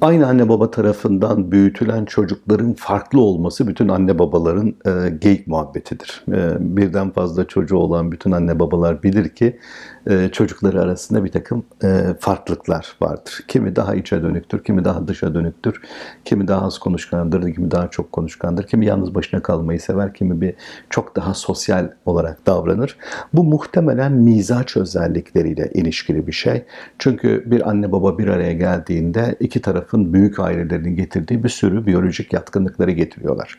Aynı anne baba tarafından büyütülen çocukların farklı olması bütün anne babaların e, geyik muhabbetidir. E, birden fazla çocuğu olan bütün anne babalar bilir ki e, çocukları arasında bir takım e, farklılıklar vardır. Kimi daha içe dönüktür, kimi daha dışa dönüktür, kimi daha az konuşkandır, kimi daha çok konuşkandır, kimi yalnız başına kalmayı sever, kimi bir çok daha sosyal olarak davranır. Bu muhtemelen mizaç özellikleriyle ilişkili bir şey. Çünkü bir anne baba bir araya geldiğinde iki tarafın büyük ailelerinin getirdiği bir sürü biyolojik yatkınlıkları getiriyorlar.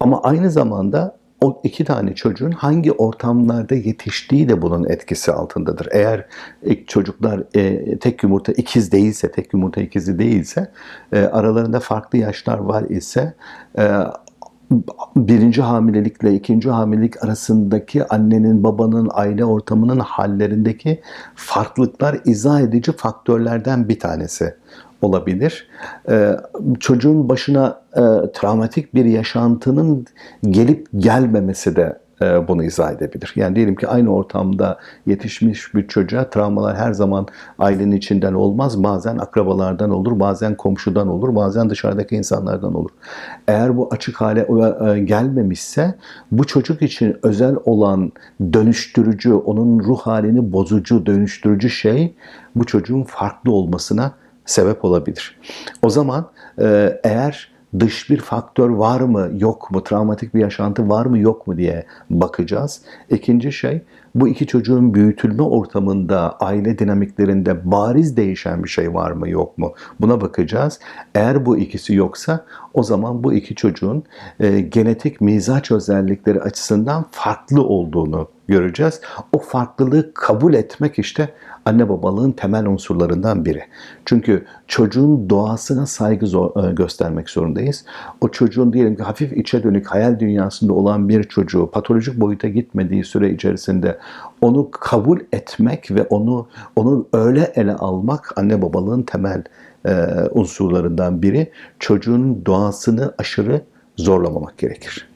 Ama aynı zamanda o iki tane çocuğun hangi ortamlarda yetiştiği de bunun etkisi altındadır. Eğer ilk çocuklar e, tek yumurta ikiz değilse, tek yumurta ikizi değilse, e, aralarında farklı yaşlar var ise e, birinci hamilelikle ikinci hamilelik arasındaki annenin babanın aile ortamının hallerindeki farklılıklar izah edici faktörlerden bir tanesi olabilir. Ee, çocuğun başına e, travmatik bir yaşantının gelip gelmemesi de bunu izah edebilir. Yani diyelim ki aynı ortamda yetişmiş bir çocuğa travmalar her zaman ailenin içinden olmaz. Bazen akrabalardan olur, bazen komşudan olur, bazen dışarıdaki insanlardan olur. Eğer bu açık hale e, gelmemişse bu çocuk için özel olan dönüştürücü, onun ruh halini bozucu, dönüştürücü şey bu çocuğun farklı olmasına sebep olabilir. O zaman e, eğer dış bir faktör var mı yok mu, travmatik bir yaşantı var mı yok mu diye bakacağız. İkinci şey bu iki çocuğun büyütülme ortamında, aile dinamiklerinde bariz değişen bir şey var mı yok mu buna bakacağız. Eğer bu ikisi yoksa o zaman bu iki çocuğun e, genetik mizaç özellikleri açısından farklı olduğunu göreceğiz. O farklılığı kabul etmek işte anne babalığın temel unsurlarından biri. Çünkü çocuğun doğasına saygı zor, e, göstermek zorundayız. O çocuğun diyelim ki hafif içe dönük hayal dünyasında olan bir çocuğu patolojik boyuta gitmediği süre içerisinde onu kabul etmek ve onu onu öyle ele almak anne babalığın temel e, unsurlarından biri. Çocuğun doğasını aşırı zorlamamak gerekir.